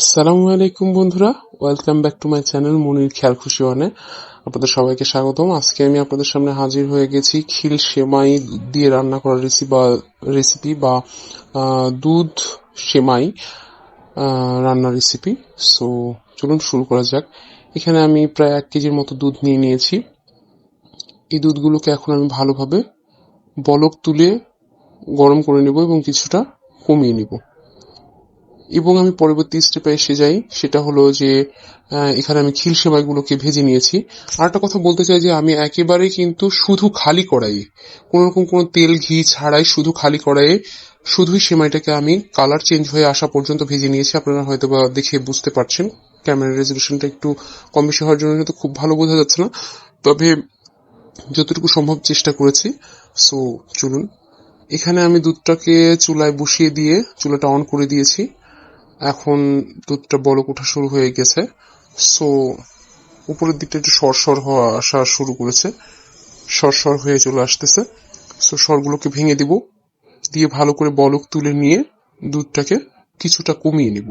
আসসালামু আলাইকুম বন্ধুরা। Welcome back to my channel Monir খেয়াল খুশি ওয়ানে আপনাদের সবাইকে স্বাগতম। আজকে আমি আপনাদের সামনে হাজির হয়ে গেছি খিল সেমাই দিয়ে রান্না করা রেসিপি বা রেসিপি বা দুধ সেমাই রান্নার রেসিপি সো চলুন শুরু করা যাক। এখানে আমি প্রায় এক কেজির মতো দুধ নিয়ে নিয়েছি। এই দুধগুলোকে এখন আমি ভালোভাবে বলক তুলে গরম করে নেব এবং কিছুটা কমিয়ে নেব। এবং আমি পরবর্তী স্টেপে এসে যাই, সেটা হলো যে এখানে আমি খিল সেমাইগুলোকে ভেজে নিয়েছি। আর একটা কথা বলতে চাই যে, আমি একেবারে কিন্তু শুধু খালি কড়াইয়ে কোনো রকম কোনো তেল, ঘি ছাড়াই শুধু খালি কড়াইয়ে, শুধুই সেমাইটাকে আমি কালার চেঞ্জ হয়ে আসা পর্যন্ত ভেজে নিয়েছি। আপনারা হয়তো বা দেখে বুঝতে পারছেন ক্যামেরা রেজলিউশনটা একটু কম বেশি হওয়ার জন্য তো খুব ভালো বোঝা যাচ্ছে না। তবে যতটুকু সম্ভব চেষ্টা করেছি সো চলুন। এখানে আমি দুধটাকে চুলায় বসিয়ে দিয়ে, চুলাটা অন করে দিয়েছি। এখন দুধটা বলক ওঠা শুরু হয়ে গেছে। সো উপরের দিকটা একটু সরসর হওয়া আসা শুরু করেছে। সরসর হয়ে চলে আসতেছে। সো সরগুলোকে ভেঙে দিব। দিয়ে ভালো করে বলক তুলে নিয়ে দুধটাকে কিছুটা কমিয়ে নিব।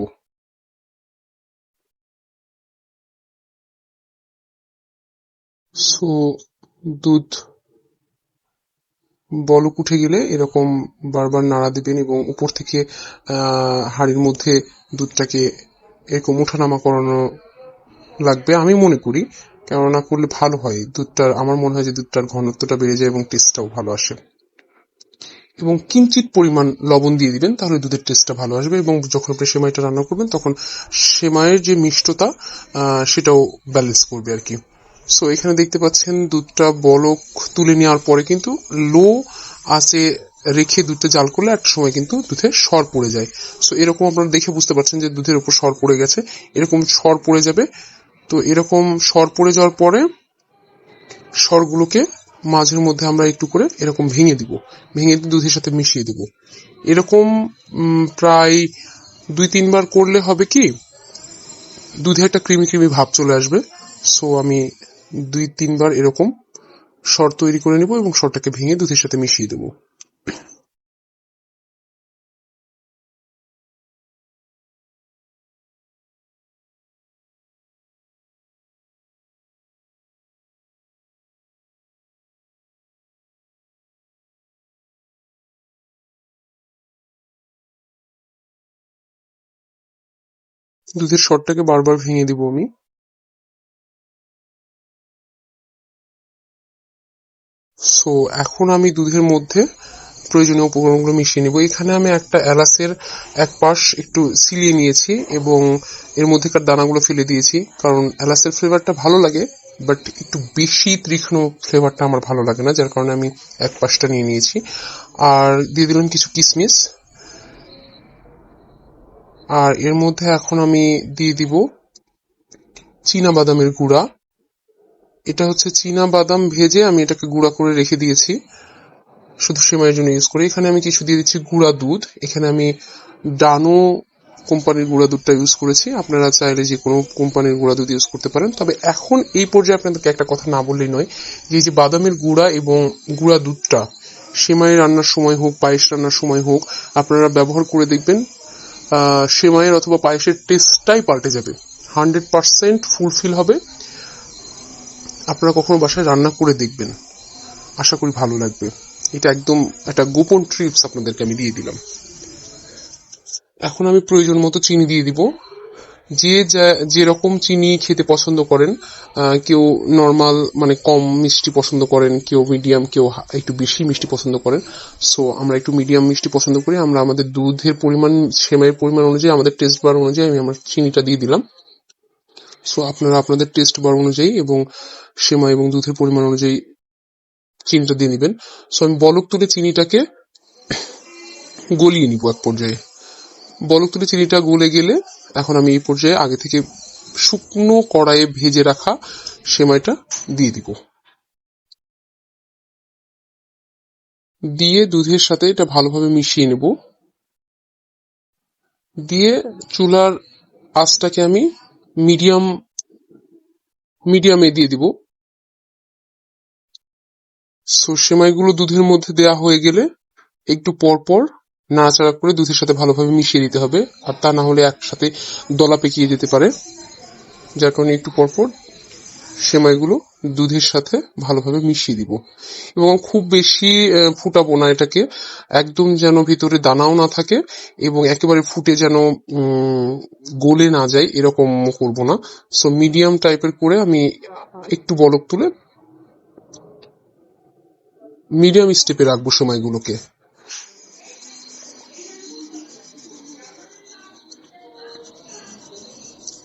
সো দুধ বলক উঠে গেলে এরকম বারবার নাড়া দিবেন এবং উপর থেকে হাঁড়ির মধ্যে দুধটাকে এরকম ওঠানামা করানো লাগবে, আমি মনে করি। কেননা করলে ভালো হয়, দুধটার, আমার মনে হয় যে দুধটার ঘনত্বটা বেড়ে যায় এবং টেস্টটাও ভালো আসে। এবং কিঞ্চিত পরিমাণ লবণ দিয়ে দিবেন, তাহলে দুধের টেস্টটা ভালো আসবে এবং যখন আপনি সেমাইটা রান্না করবেন, তখন সেমাইয়ের যে মিষ্টতা সেটাও ব্যালেন্স করবে আর কি। সো এখানে দেখতে পাচ্ছেন দুধটা বলক তুলে নেওয়ার পরে কিন্তু লো আছে রেখে দুধটা জাল করলে একটা সময় কিন্তু দুধে সর পড়ে যায়। সো এরকম আপনারা দেখে বুঝতে পারছেন যে দুধের উপর সর পড়ে গেছে। এরকম সর পড়ে যাবে। তো এরকম সর পড়ে যাওয়ার পরে সরগুলোকে মাঝের মধ্যে আমরা একটু করে এরকম ভেঙে দিব। ভেঙে দুধের সাথে মিশিয়ে দিব। এরকম প্রায় দুই, তিনবার করলে হবে কি, দুধে একটা ক্রিমি ক্রিমি ভাব চলে আসবে। সো আমি দুই, তিনবার এরকম সর তৈরি করে নেব এবং সরটাকে ভেঙে দুধের সাথে মিশিয়ে দেবো। দুধের সরটাকে বারবার ভেঙে দিব আমি। সো এখন আমি দুধের মধ্যে প্রয়োজনীয় উপকরণগুলো মিশিয়ে নেব। এখানে আমি একটা এলাচের এক পাশ একটু সিলিয়ে নিয়েছি এবং এর মধ্যেকার দানাগুলো ফেলে দিয়েছি, কারণ এলাচের ফ্লেভারটা ভালো লাগে, বাট একটু বেশি তীক্ষ্ণ ফ্লেভারটা আমার ভালো লাগে না, যার কারণে আমি এক পাশটা নিয়ে নিয়েছি। আর দিয়ে দিলাম কিছু কিশমিশ আর এর মধ্যে এখন আমি দিয়ে দিব চীনা বাদামের গুঁড়া। এটা হচ্ছে চীনা বাদাম ভেজে আমি এটাকে গুঁড়া করে রেখে দিয়েছি। শুধু সেমাইয়ের জন্য ইউজ করি। এখানে আমি কিছু দিয়ে দিচ্ছি গুঁড়া দুধ। এখানে আমি ডানো কোম্পানির গুঁড়া দুধটা ইউজ করেছি। আপনারা চাইলে যে কোনো কোম্পানির গুঁড়া দুধ ইউজ করতে পারেন। তবে এখন এই পর্যায়ে আপনাদেরকে একটা কথা না বললেই নয় যে যে বাদামের গুঁড়া এবং গুঁড়া দুধটা সেমাই রান্নার সময় হোক, পায়েস রান্নার সময় হোক, আপনারা ব্যবহার করে দেখবেন সেমাইয়ের অথবা পায়েসের টেস্টটাই পাল্টে যাবে। হান্ড্রেড পার্সেন্ট ফুলফিল হবে। আপনারা কখনো বাসায় রান্না করে দেখবেন। আশা করি ভালো লাগবে। এটা একদম একটা গোপন ট্রিপস আপনাদেরকে আমি দিয়ে দিলাম। এখন আমি প্রয়োজন মতো চিনি দিয়ে দিব। যে যা- যেরকম চিনি খেতে পছন্দ করেন কেউ নর্মাল মানে কম মিষ্টি পছন্দ করেন, কেউ মিডিয়াম কেউ একটু বেশি মিষ্টি পছন্দ করেন। সো আমরা একটু মিডিয়াম মিষ্টি পছন্দ করি। আমরা আমাদের দুধের পরিমাণ, সেমাইয়ের পরিমাণ অনুযায়ী, আমাদের টেস্ট বার অনুযায়ী আমি আমার চিনিটা দিয়ে দিলাম। সো আপনারা আপনাদের টেস্ট বার অনুযায়ী এবং সেমাই এবং দুধের পরিমাণ অনুযায়ী চিনিটা দিয়ে নেবেন। সো আমি বলক তুলে চিনিটাকে গলিয়ে নিব এক পর্যায়ে। বলক তুলে চিনিটা গলে গেলে এখন আমি এই পর্যায়ে আগে থেকে শুকনো কড়াইয়ে ভেজে রাখা সেমাইটা দিয়ে দিব। দিয়ে দুধের সাথে এটা ভালোভাবে মিশিয়ে নেব। দিয়ে চুলার আঁচটাকে আমি মিডিয়াম, মিডিয়ামে দিয়ে দিব। সো সেমাইগুলো দুধের মধ্যে দেয়া হয়ে গেলে একটু পর পর নাড়াচাড়া করে দুধের সাথে ভালোভাবে মিশিয়ে দিতে হবে। আর তা না হলে একসাথে দলা পেকিয়ে যেতে পারে। যার কারণে একটু পরপর সেমাইগুলো দুধের সাথে ভালোভাবে মিশিয়ে দিব। এবং খুব বেশি ফুটাবো না এটাকে। একদম যেন ভিতরে দানাও না থাকে এবং একেবারে ফুটে যেন গলে না যায় এরকম করব না। সো মিডিয়াম টাইপের করে আমি একটু বলক তুলে মিডিয়াম স্টেপে রাখব সময়গুলোকে।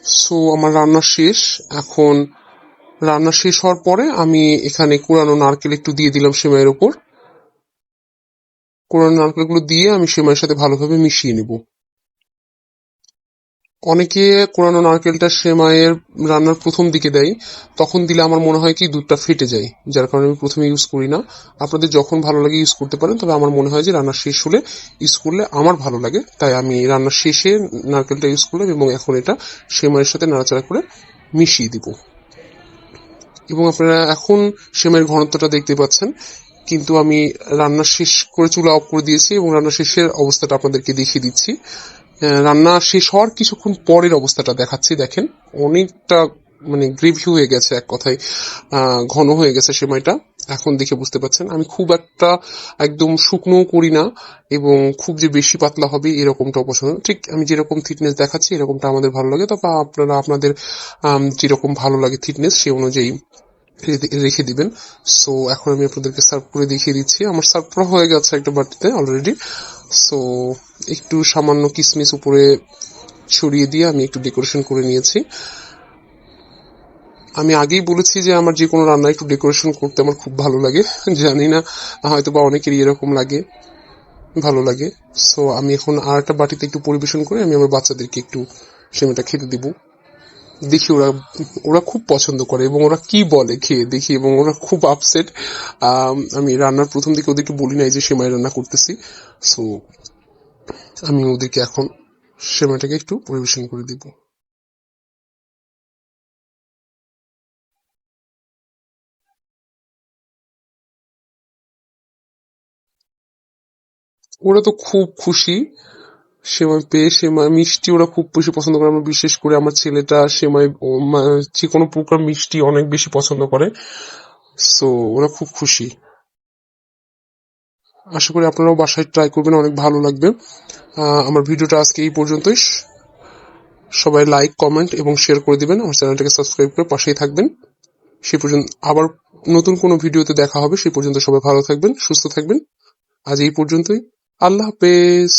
সো আমার রান্না শেষ। এখন রান্না শেষ হওয়ার পরে আমি এখানে কোরানো নারকেল একটু দিয়ে দিলাম সেমাইয়ের ওপর। কোরানো নারকেলগুলো দিয়ে আমি সেমাইয়ের সাথে ভালোভাবে মিশিয়ে নেব। অনেকে কোরানো নারকেলটা সেমাইয়ের রান্নার প্রথম দিকে দেয়, তখন দিলে আমার মনে হয় কি দুধটা ফেটে যায়, যার কারণে আমি প্রথমে ইউজ করি না। আপনাদের যখন ভালো লাগে ইউজ করতে পারেন, তবে আমার মনে হয় যে রান্না শেষ হলে ইউজ করলে আমার ভালো লাগে। তাই আমি রান্নার শেষে নারকেলটা ইউজ করলাম এবং এখন এটা সেমাইয়ের সাথে নাড়াচাড়া করে মিশিয়ে দিব। এবং আপনারা এখন সেমাইয়ের ঘনত্বটা দেখতে পাচ্ছেন, কিন্তু আমি রান্না শেষ করে চুলা অফ করে দিয়েছি এবং রান্না শেষের অবস্থাটা আপনাদেরকে দেখিয়ে দিচ্ছি। রান্না শেষ হওয়ার কিছুক্ষণ পরের অবস্থাটা দেখাচ্ছি, দেখেন। অনেকটা মানে গ্রেভি হয়ে গেছে এক কথায়। ঘন হয়ে গেছে সেমাইটা এখন দেখে বুঝতে পারছেন, আমি খুব একটা একদম শুকনো করি না এবং খুব যে বেশি পাতলা হবে এরকমটাও পছন্দ ঠিক আমি যেরকম থিকনেস দেখাচ্ছি, এরকমটা আমাদের ভালো লাগে। তবে আপনারা, আপনাদের যেরকম ভালো লাগে থিকনেস সে অনুযায়ী রেখে দিবেন। সো এখন আমি আপনাদেরকে সার্ভ করে দেখিয়ে দিচ্ছি। আমার সার্ভ করা হয়ে গেছে একটা বাটিতে অলরেডি সো একটু সামান্য কিসমিস উপরে ছড়িয়ে দিয়ে আমি একটু ডেকোরেশন করে নিয়েছি। আমি আগেই বলেছি যে আমার যে কোনো রান্না একটু ডেকোরেশন করতে আমার খুব ভালো লাগে। জানি না হয়তো বা অনেকেরই এরকম লাগে, ভালো লাগে। সো আমি এখন আর একটা বাটিতে একটু পরিবেশন করে আমি আমার বাচ্চাদেরকে একটু সেমাইটা খেতে দিব। দেখি ওরা ওরা খুব পছন্দ করে এবং ওরা কি বলে খেয়ে দেখি এবং ওরা খুব আপসেট আমি রান্নার প্রথম দিকে ওদেরকে বলি নাই যে সেমাই রান্না করতেছি। সো আমি ওদেরকে এখন সেমাইটাকে একটু পরিবেশন করে দিব। ওরা তো খুব খুশি। সেমাই পেয়ে সেমাই মিষ্টি ওরা খুব বেশি পছন্দ করে। আমার বিশেষ করে আমার ছেলেটা সেমাই যে কোনো প্রকার মিষ্টি অনেক বেশি পছন্দ করে। সো ওরা খুব খুশি। আশা করি আপনারাও বাসায় ট্রাই করবেন, অনেক ভালো লাগবে। আমার ভিডিওটা আজকে এই পর্যন্তই। সবাই লাইক কমেন্ট এবং শেয়ার করে দিবেন। আমার চ্যানেলটাকে সাবস্ক্রাইব করে পাশেই থাকবেন। সে পর্যন্ত আবার নতুন কোনো ভিডিওতে দেখা হবে। সে পর্যন্ত সবাই ভালো থাকবেন, সুস্থ থাকবেন। আজ এই পর্যন্তই। আল্লাহ হাফেজ।